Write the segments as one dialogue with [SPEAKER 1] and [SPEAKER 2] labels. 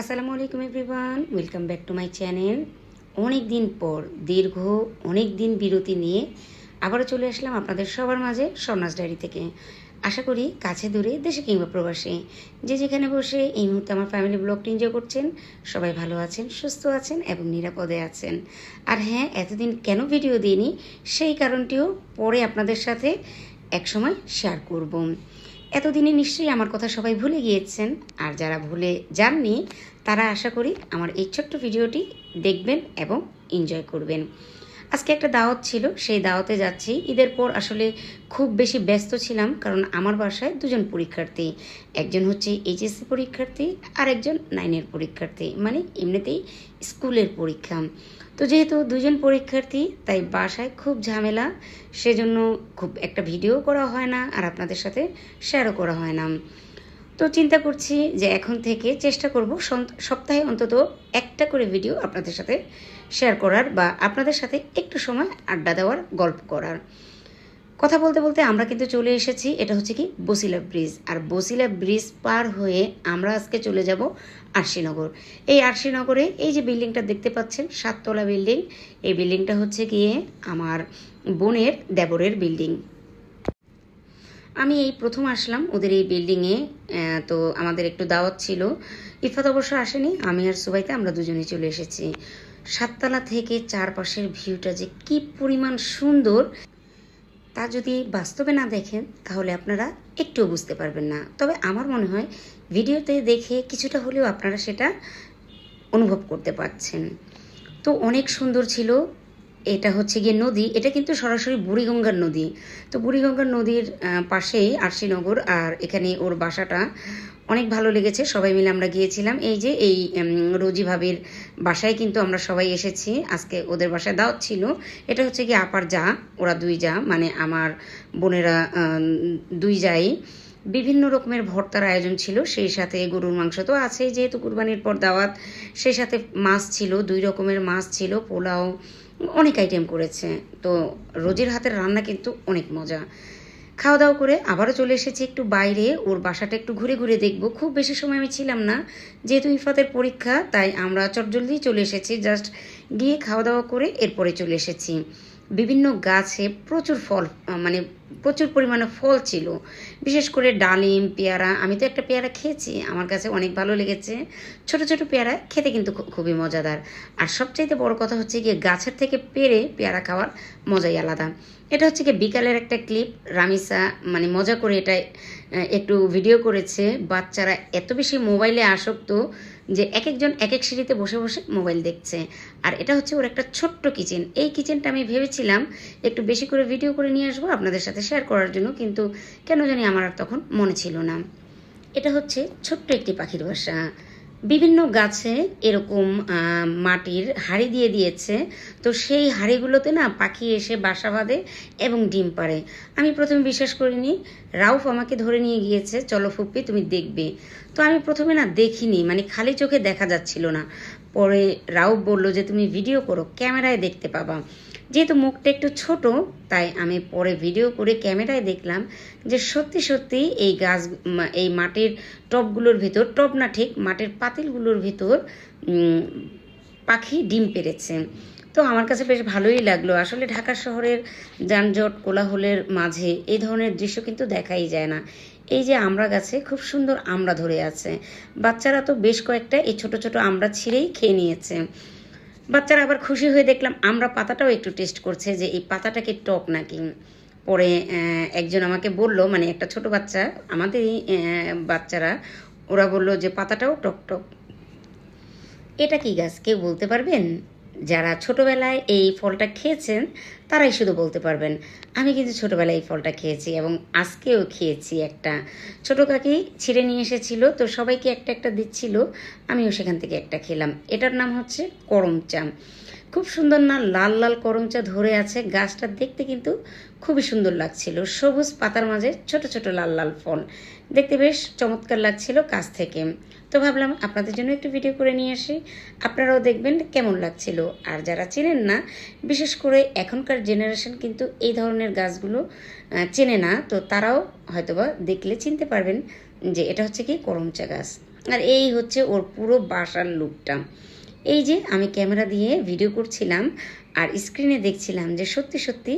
[SPEAKER 1] আসসালামু আলাইকুম everyone, welcome back to my channel. অনেক দিন পর, দীর্ঘ অনেক দিন বিরতি নিয়ে আবারও চলে আসলাম আপনাদের সবার মাঝে স্বর্ণাস ডায়েরি থেকে। আশা করি কাছে দূরে, দেশে কিংবা প্রবাসে। যে যেখানে বসে এই মুহূর্তে আমার ফ্যামিলি ব্লগটি এনজয় করছেন, সবাই ভালো আছেন, সুস্থ আছেন এবং নিরাপদে আছেন। আর হ্যাঁ এতদিন কেন ভিডিও দিইনি, সেই কারণটিও পরে আপনাদের সাথে একসময় শেয়ার করব। এতদিনে নিশ্চয়ই আমার কথা সবাই ভুলে গিয়েছেন। আর যারা ভুলে যাননি, তারা আশা করি আমার এই ছোট্ট ভিডিওটি দেখবেন এবং এনজয় করবেন। আজকে একটা দাওয়াত ছিল, সেই দাওয়াতে যাচ্ছি। ঈদের পর আসলে খুব বেশি ব্যস্ত ছিলাম, কারণ আমার বাসায় দুজন পরীক্ষার্থী। একজন হচ্ছে এইচএসসি পরীক্ষার্থী আর একজন নাইনের পরীক্ষার্থী মানে এমনিতেই স্কুলের পরীক্ষা। তো যেহেতু দুজন পরীক্ষার্থী, তাই বাসায় খুব ঝামেলা, সেজন্য খুব একটা ভিডিও করা হয় না, আর আপনাদের সাথে শেয়ারও করা হয় না। তো চিন্তা করছি যে এখন থেকে চেষ্টা করব সপ্তাহে অন্তত একটা করে ভিডিও আপনাদের সাথে শেয়ার করার বা আপনাদের সাথে একটু সময় আড্ডা দেওয়ার, গল্প করার। কথা বলতে বলতে আমরা কিন্তু চলে এসেছি, এটা হচ্ছে কি বসিলা ব্রিজ। আর বসিলা ব্রিজ পার হয়ে আমরা আজকে চলে যাব আরশিনগর। এই আরশিনগরে এই যে বিল্ডিংটা দেখতে পাচ্ছেন, সাততলা বিল্ডিং, এই বিল্ডিংটা হচ্ছে গিয়ে আমার বোনের দেবরের বিল্ডিং। আমি এই প্রথম আসলাম ওদের এই বিল্ডিংয়ে তো আমাদের একটু দাওয়াত ছিল। ইফাত অবশ্য আসেনি, আমি আর সুবাইতে আমরা দুজনেই চলে এসেছি। সাততলা থেকে চারপাশের ভিউটা যে কি পরিমাণ সুন্দর, তা যদি বাস্তবে না দেখেন, তাহলে আপনারা একটুও বুঝতে পারবেন না। তবে আমার মনে হয় ভিডিওতে দেখে কিছুটা হলেও আপনারা সেটা অনুভব করতে পারছেন। তো অনেক সুন্দর ছিল। এটা হচ্ছে গিয়ে নদী। এটা কিন্তু সরাসরি বুড়িগঙ্গার নদী। তো বুড়িগঙ্গার নদীর পাশেই আরশিনগর আর এখানে ওর বাসাটা অনেক ভালো লেগেছে। সবাই মিলে আমরা গিয়েছিলাম। এই যে এই রোজি ভাবির বাসায় কিন্তু আমরা সবাই এসেছি। আজকে ওদের বাসায় দাওয়াত ছিল। এটা হচ্ছে কি আপার যা, ওরা দুই যা মানে আমার বোনেরা দুই যাই। বিভিন্ন রকমের ভর্তার আয়োজন ছিল, সেই সাথে গরুর মাংস তো আছেই, যেহেতু কুরবানির পর দাওয়াত। সেই সাথে মাছ ছিল, দুই রকমের মাছ ছিল, পোলাও, অনেক আইটেম করেছে। তো রোজির হাতের রান্না কিন্তু অনেক মজা। খাওয়া দাওয়া করে আবারও চলে এসেছি একটু বাইরে। ওর বাসাটা একটু ঘুরে ঘুরে দেখব। খুব বেশি সময় আমি ছিলাম না। যেহেতু ইফাতের পরীক্ষা, তাই আমরা চটজলদি চলে এসেছি। জাস্ট গিয়ে খাওয়া দাওয়া করে এরপরে চলে এসেছি। বিভিন্ন গাছে প্রচুর ফল মানে প্রচুর পরিমাণে ফল ছিল। বিশেষ করে ডালিম, পেয়ারা, আমি তো একটা পেয়ারা খেয়েছি। আমার কাছে অনেক ভালো লেগেছে। ছোট ছোট পেয়ারা খেতে কিন্তু খুবই মজাদার। আর সবচাইতে বড় কথা হচ্ছে গিয়ে গাছের থেকে পেরে পেয়ারা খাওয়ার মজাই আলাদা। এটা হচ্ছে কি বিকালের একটা ক্লিপ। রামিসা মানে মজা করে এটা একটু ভিডিও করেছে। বাচ্চারা এত বেশি মোবাইলে আসক্ত যে এক একজন এক এক সিঁড়িতে বসে বসে মোবাইল দেখছে। আর এটা হচ্ছে ওর একটা ছোট্ট কিচেন এই কিচেনটা আমি ভেবেছিলাম একটু বেশি করে ভিডিও করে নিয়ে আসব আপনাদের সাথে শেয়ার করার জন্য, কিন্তু কেন জানি আমার আর তখন মনে ছিল না। এটা হচ্ছে ছোট্ট একটি পাখির বাসা। বিভিন্ন গাছে এরকম মাটির হাড়ি দিয়ে দিয়েছে। তো সেই হাড়িগুলোতে না পাখি এসে বাসা বাঁধে এবং ডিম পাড়ে। আমি প্রথমে বিশ্বাস করিনি, রাউফ আমাকে ধরে নিয়ে গিয়েছে, চলো ফুপ্পি, তুমি দেখবে। তো আমি প্রথমে না দেখিনি মানে খালি চোখে দেখা যাচ্ছিল না। পরে রাউফ বলল যে, তুমি ভিডিও করো, ক্যামেরায় দেখতে পাবা। যেহেতু মুখটা একটু ছোট, তাই আমি পরে ভিডিও করে ক্যামেরায় দেখলাম যে সত্যি সত্যি এই গাছ এই মাটির টবগুলোর ভিতর, টব না ঠিক, মাটির পাতিলগুলোর ভিতর পাখি ডিম পেরেছে। তো আমার কাছে বেশ ভালোই লাগল। আসলে ঢাকা শহরের যানজট, কোলাহলের মাঝে এই ধরনের দৃশ্য কিন্তু দেখাই যায় না। এই যে আমড়া গাছে খুব সুন্দর আমড়া ধরে আছে। বাচ্চারা তো বেশ কয়েকটা এই ছোট ছোট আমড়া ছিঁড়েই খেয়ে নিয়েছে। বাচ্চারা আবার খুশি হয়ে দেখলাম আমরা পাতাটাও একটু টেস্ট করছে যে এই পাতাটাকে টক নাকি। পরে একজন আমাকে বলল মানে একটা ছোট বাচ্চা, আমাদেরই বাচ্চারা, ওরা বলল যে পাতাটাও টক টক। এটা কি গাছ, কেউ বলতে পারবেন? যারা ছোটবেলায় এই ফলটা খেয়েছেন, তারাই শুধু বলতে পারবেন, আমি কিন্তু ছোটবেলায় এই ফলটা খেয়েছি এবং আজকেও খেয়েছি একটা। ছোট কাকি ছিঁড়ে নিয়ে এসেছিল, তো সবাইকে একটা একটা দিচ্ছিল, আমিও সেখান থেকে একটা খেলাম। এটার নাম হচ্ছে করম চা খুব সুন্দর না, লাল লাল করমচা ধরে আছে, গাছটা দেখতে কিন্তু খুবই সুন্দর লাগছিল। সবুজ পাতার মাঝে ছোট ছোট লাল লাল ফল। দেখতে বেশ চমৎকার লাগছিল কাছ থেকে। তো ভাবলাম আপনাদের জন্য একটু ভিডিও করে নিয়ে আসি। আপনারাও দেখবেন কেমন লাগছিল। আর যারা চেনেন না, বিশেষ করে এখনকার জেনারেশন কিন্তু এই ধরনের গাছগুলো চেনে না। তো তারাও হয়তোবা দেখলে চিনতে পারবেন যে এটা হচ্ছে কি করমচা গাছ। আর এই হচ্ছে ওর পুরো বাসার লুকটা এই যে আমি ক্যামেরা দিয়ে ভিডিও করছিলাম আর স্ক্রিনে দেখছিলাম যে সত্যি সত্যি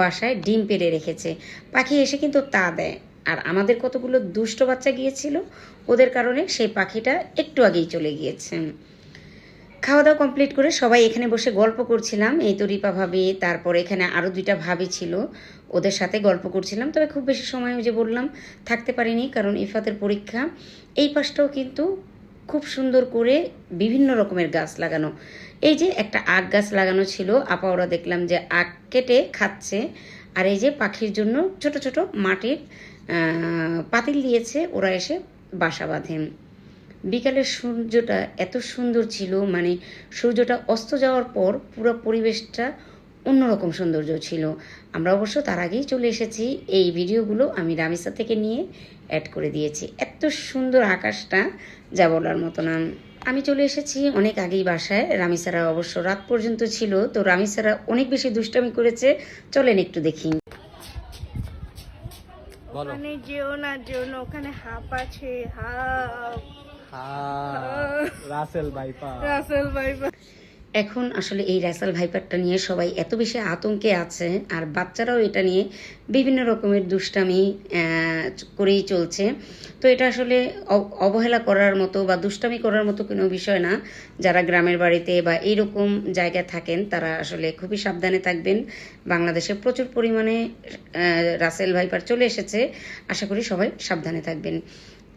[SPEAKER 1] বাসায় ডিম পেড়ে রেখেছে। পাখি এসে কিন্তু তা দেয়। আর আমাদের কতগুলো দুষ্ট বাচ্চা গিয়েছিল, ওদের কারণে সেই পাখিটা একটু আগেই চলে গিয়েছে। খাওয়া দাওয়া কমপ্লিট করে সবাই এখানে বসে গল্প করছিলাম। এই তো রিপা ভাবি, তারপর এখানে আরও দুইটা ভাবি ছিল, ওদের সাথে গল্প করছিলাম। তবে খুব বেশি সময় যে বললাম, থাকতে পারিনি, কারণ ইফাতের পরীক্ষা। এই পাশটাও কিন্তু খুব সুন্দর করে বিভিন্ন রকমের গাছ লাগানো। এই যে একটা আখ গাছ লাগানো ছিল, আপা ওরা দেখলাম যে আখ কেটে খাচ্ছে। আর এই যে পাখির জন্য ছোট ছোট মাটির পাতিল দিয়েছে, ওরা এসে বাসা বাঁধেন বিকালের সূর্যটা এত সুন্দর ছিল মানে সূর্যটা অস্ত যাওয়ার পর পুরো পরিবেশটা অন্যরকম সৌন্দর্য ছিল। আমরা অবশ্য তার আগেই চলে এসেছি। এই ভিডিওগুলো আমি রামিসা থেকে নিয়ে অ্যাড করে দিয়েছি। এত সুন্দর আকাশটা, যা বলার মতো না। আমি চলে এসেছি অনেক আগেই বাসায়। রামিসারা অবশ্য রাত পর্যন্ত ছিল, তো রামিসারা অনেক বেশি দুষ্টামি করেছে। চলেন একটু দেখি।
[SPEAKER 2] ওখানে যেও না যেও না ওখানে হাপ আছে
[SPEAKER 3] হ্যাঁ রাসেল বাইপা
[SPEAKER 2] রাসেল ভাই
[SPEAKER 1] এখন আসলে এই র্যাসাল ভাইপারটা নিয়ে সবাই এত বেশি আতঙ্কে আছে, আর বাচ্চারাও এটা নিয়ে বিভিন্ন রকমের দুষ্টামি করেই চলছে। তো এটা আসলে অবহেলা করার মতো বা দুষ্টামি করার মতো কোনো বিষয় না। যারা গ্রামের বাড়িতে বা এইরকম জায়গায় থাকেন, তারা আসলে খুবই সাবধানে থাকবেন। বাংলাদেশে প্রচুর পরিমাণে রাসেল ভাইপার চলে এসেছে। আশা করি সবাই সাবধানে থাকবেন।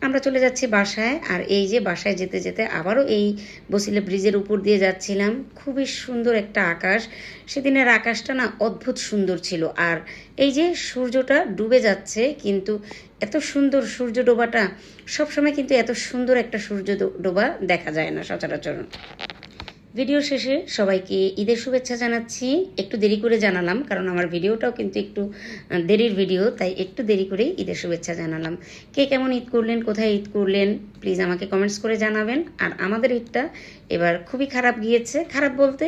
[SPEAKER 1] আমরা চলে যাচ্ছি বাসায়, আর এই যে বাসায় যেতে যেতে আবারও এই বসিলে ব্রিজের উপর দিয়ে যাচ্ছিলাম। খুবই সুন্দর একটা আকাশ। সেদিনের আকাশটা না অদ্ভুত সুন্দর ছিল, আর এই যে সূর্যটা ডুবে যাচ্ছে, কিন্তু এত সুন্দর সূর্য ডোবাটা সবসময় কিন্তু এত সুন্দর একটা সূর্য ডোবা দেখা যায় না সচরাচর। ভিডিও শেষে সবাইকে ঈদের শুভেচ্ছা জানাচ্ছি। একটু দেরি করে জানালাম, কারণ আমার ভিডিওটাও কিন্তু একটু দেরির ভিডিও, তাই একটু দেরি করে ঈদের শুভেচ্ছা জানালাম। কে কেমন ঈদ করলেন, কোথায় ঈদ করলেন প্লিজ আমাকে কমেন্টস করে জানাবেন। আর আমাদের ঈদটা এবার খুবই খারাপ গিয়েছে। খারাপ বলতে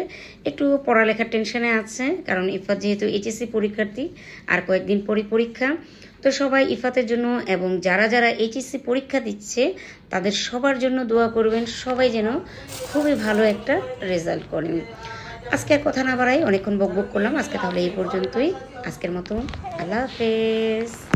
[SPEAKER 1] একটু পড়ালেখার টেনশনে আছে, কারণ ইফাত যেহেতু এইচএসসি পরীক্ষার্থী, আর কয়েকদিন পরই পরীক্ষা। তো সবাই ইফাতের জন্য এবং যারা যারা এইচএসসি পরীক্ষা দিচ্ছে, তাদের সবার জন্য দোয়া করবেন। সবাই যেন খুবই ভালো একটা রেজাল্ট করেন। আজকে আর কথা না বাড়াই, অনেকক্ষণ বকবক করলাম। আজকে তাহলে এই পর্যন্তই। আজকের মতো আল্লাহ হাফেজ।